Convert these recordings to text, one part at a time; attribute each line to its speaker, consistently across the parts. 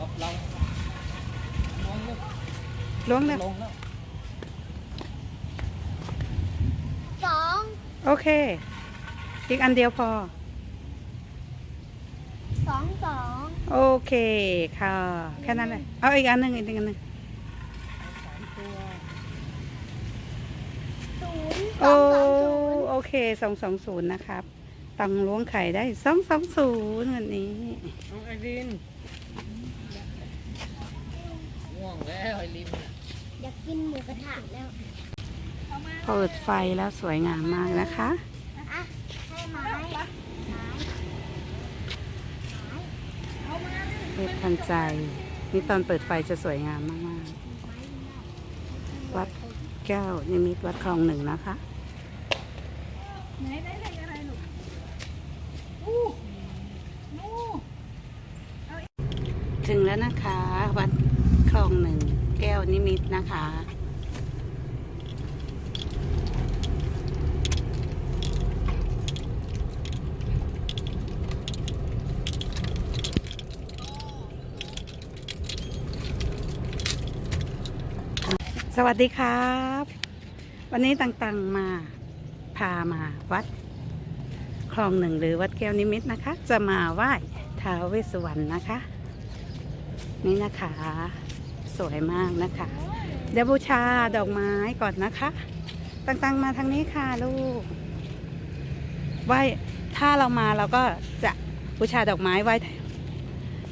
Speaker 1: ลบลงลงลูก
Speaker 2: ล้วงเลย
Speaker 1: ลงแล้ว
Speaker 3: สอง
Speaker 2: โอเค อีกอันเดียวพอ
Speaker 3: สองสอง
Speaker 2: โอเคค่ะ แค่นั้นเลยเอาอีกอันหนึ่งอีกอันหนึ่ง
Speaker 1: สามตัว
Speaker 3: ศูนย์ส
Speaker 2: โอ้
Speaker 3: องสองศูนย์
Speaker 2: โอเคสองสองศูนย์นะครับ ตังล้วงไข่ได้สองสองศูนย์วันนี้
Speaker 1: น้องไอรินง่ วงแล้วไอริน
Speaker 3: อยากกินหมูกระทะแล้ว
Speaker 2: เปิดไฟแล้วสวยงามมากนะคะ
Speaker 3: อะให้ไม้ไม้
Speaker 2: เทพทันใจ นี่ตอนเปิดไฟจะสวยงามมากๆ วัดแก้วนิมิตวัดคลองหนึ่งนะคะ
Speaker 3: ไหนได้เลขอะไรลูก
Speaker 2: ถึงแล้วนะคะ วัด คลองหนึ่งแก้วนิมิตนะคะ สวัสดีครับ วันนี้ต่างๆมาพามาวัดคลองหนึ่งหรือวัดแก้วนิมิตนะคะ จะมาไหว้ท้าวเวสสุวรรณนะคะ นี่นะคะ สวยมากนะคะ เดี๋ยวบูชาดอกไม้ก่อนนะคะ ต่างๆมาทางนี้ค่ะลูกไหว้ถ้าเรามาเราก็จะบูชาดอกไม้ไหว้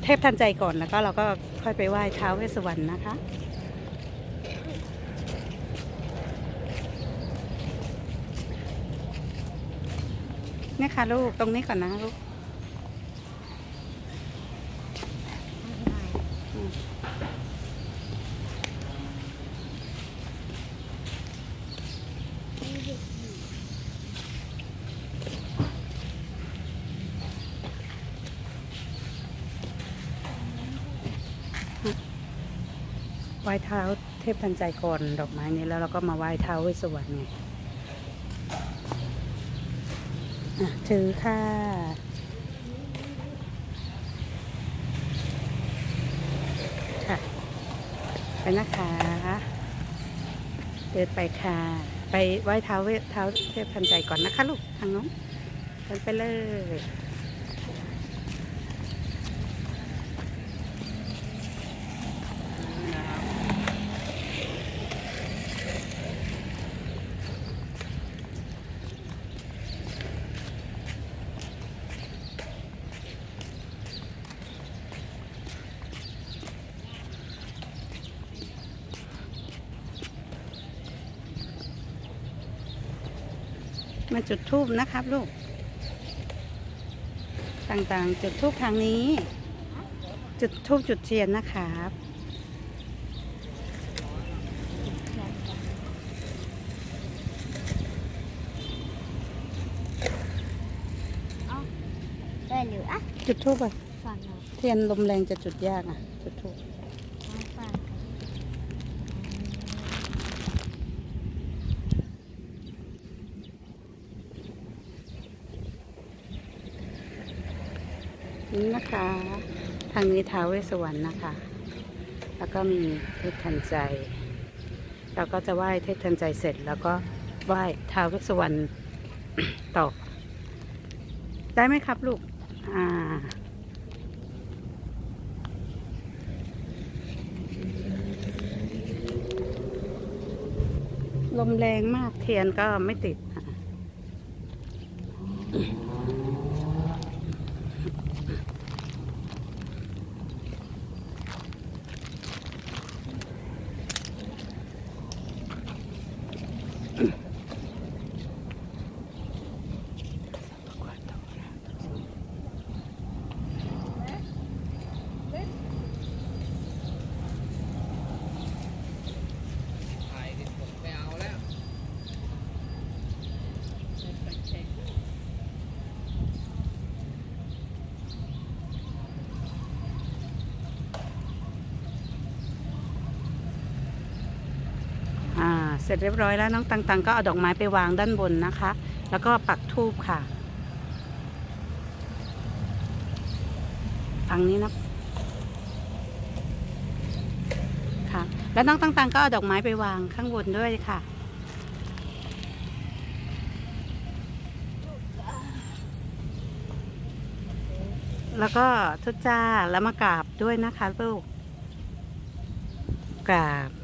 Speaker 2: เทพทันใจก่อนแล้วก็เราก็ค่อยไปไหว้ท้าวเวสสวรรณนะคะนี่ค่ะลูกตรงนี้ก่อนนะลูก ไหว้เท้าเทพทันใจก่อนดอกไม้นี้แล้วเราก็มาไหว้เท้าเวสสวรรณไงอะถือค่ะค่ะ ไปนะคะ เดินไปค่ะ ไปไหว้เท้าเท้าเทพทันใจก่อนนะคะลูก ทางน้นเดินไปเลย มาจุดทูบนะครับลูก ต่างๆ จุดทูบทางนี้ จุดทูบจุดเทียนนะครับ
Speaker 3: ได้หรืออะ
Speaker 2: จุดทูบอะ
Speaker 3: ฟังหน่อย
Speaker 2: เทียนลมแรงจะจุดยากอะ จุดทูบ
Speaker 3: เอาฟัง
Speaker 2: นี่นะคะ ทางนี้ท้าวเวสสวรรณนะคะ แล้วก็มีเทพทันใจ เราก็จะไหว้เทพทันใจเสร็จ แล้วก็ไหว้ท้าวเวสสวรรณต่อ ได้ไหมครับลูก อ่าลมแรงมากเทียนก็ไม่ติดอะ
Speaker 1: ไอรินผมไม่เอาแล้ว
Speaker 2: อ่า เสร็จเรียบร้อยแล้วน้องตังตังก็เอาดอกไม้ไปวางด้านบนนะคะ แล้วก็ปักทูบค่ะฝั่งนี้นะแล้วน้องตังๆก็เอาดอกไม้ไปวางข้างบนด้วยค่ะแล้วก็ทุจ้าแล้วมากราบด้วยนะคะลูกกราบ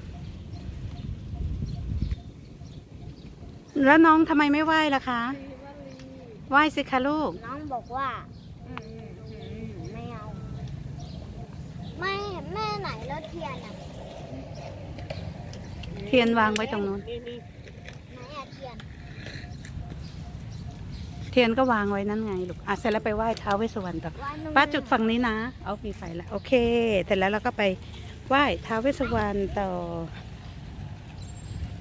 Speaker 2: แล้วน้องทำไมไม่ไหว้ล่ะคะ ไหว้สิคะลูก
Speaker 3: น้องบอกว่าอืมอืมอืมไม่เอาไม่แม่ไหนแล้วเทียนอะ
Speaker 2: เทียนวางไว้ตรงนู้น
Speaker 3: ไหนอะเทียน
Speaker 2: เทียนก็วางไว้นั่นไงลูก อะเสร็จแล้วไปไหว้ท้าวเวสสวรรณต่อ
Speaker 3: ว่าน้อง
Speaker 2: ป้าจุดฝั่งนี้นะ เอามีไฟแล้วโอเค เสร็จแล้วเราก็ไปไหว้ท้าวเวสสวรรณต่อ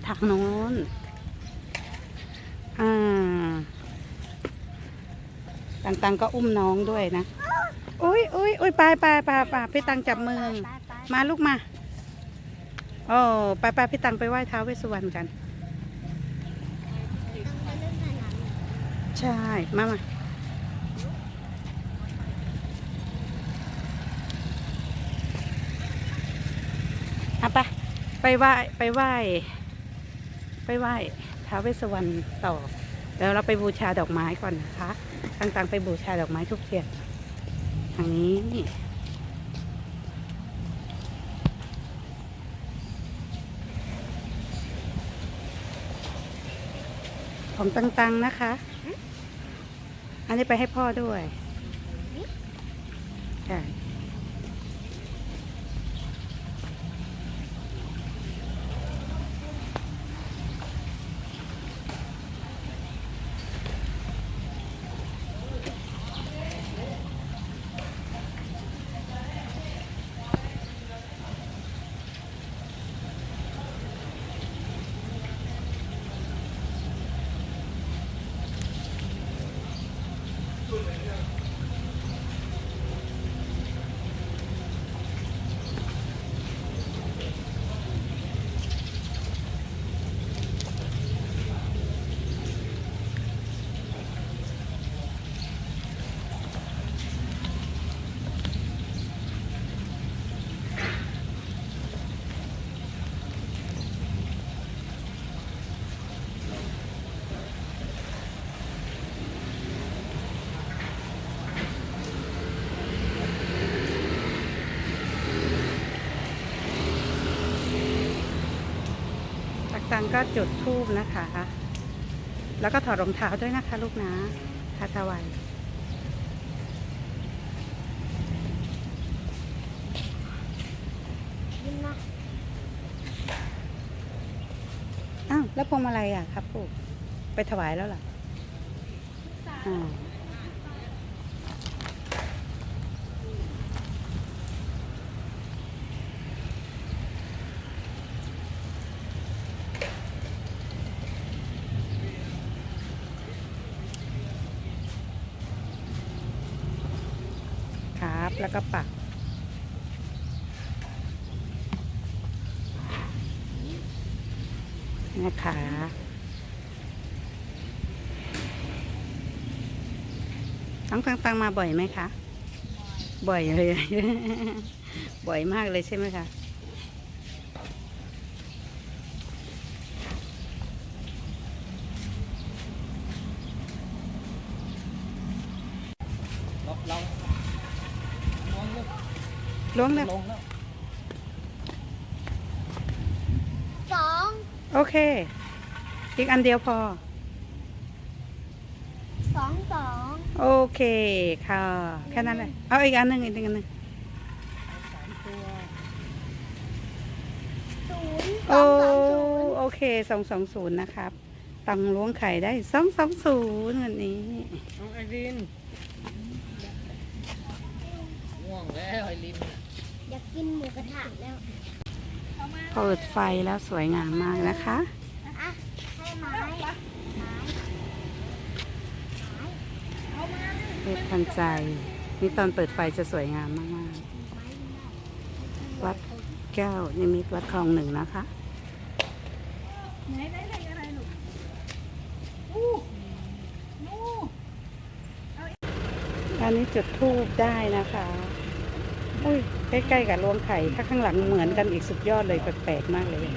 Speaker 2: ทางโน้น อ่าตังๆก็อุ้มน้องด้วยนะอุ้ยอุ้ยอุ้ยไปไปไปไปพี่ตังจับมือ
Speaker 3: ไปไป
Speaker 2: มาลูกมาโอ้ไปไปพี่ตังไปไหว้ท้าวเวสสวรรณกัน
Speaker 3: ต้องไปเล่นสนาม
Speaker 2: ใช่ มามาเอาไป ไปไหว้ ไปไหว้ ไปไหว้ ท้าวเวสสวรรณต่อ แล้วเราไปบูชาดอกไม้ก่อนนะคะต่างๆ ไปบูชาดอกไม้ทุกเทียนทางนี้ของตังๆนะคะ อันนี้ไปให้พ่อด้วยใช่ ก็จุดทูบนะคะ แล้วก็ถอดรองเท้าด้วยนะคะลูกนะทาตาวั
Speaker 3: น
Speaker 2: อ้าวแล้วพวงมาลัยอะครับปู่ไปถวายแล้วหรออ่าครับ แล้วก็ปัก นะคะต้องฟังฟังมาบ่อยไหมคะ บ่อยเลย บ่อยมากเลยใช่ไหมคะ
Speaker 1: เราเราลงเลย
Speaker 2: ล้วงเลย
Speaker 1: ลงแล้ว
Speaker 3: สอง
Speaker 2: โอเค อีกอันเดียวพอ
Speaker 3: สองสอง
Speaker 2: โอเคค่ะ แค่นั้นเลยเอาอีกอันหนึ่งอีกอันหนึ่ง
Speaker 1: สามตัว
Speaker 3: ศูนย์ส
Speaker 2: โอ้
Speaker 3: องสองศูนย์
Speaker 2: โอเคสองสองศูนย์นะครับ ตังล้วงไข่ได้สองสองศูนย์วันนี้
Speaker 1: น้องไอรินง่วงแล้วไอรินน่ะ
Speaker 3: อยากกินหมูกระทะแล้ว
Speaker 2: เปิดไฟแล้วสวยงามมากนะคะ
Speaker 3: อะให้ไม้ไม้
Speaker 2: เพื่อทันใจ นี่ตอนเปิดไฟจะสวยงามมากๆ วัดแก้วนิมิตวัดคลองหนึ่งนะคะ
Speaker 3: ไหนได้เลขอะไรลูก
Speaker 2: อันนี้จุดทูบได้นะคะ อุ้ย ใกล้ๆกับรวงไข่ ถ้าข้างหลังเหมือนกันอีกสุดยอดเลยแปลกๆมากเลย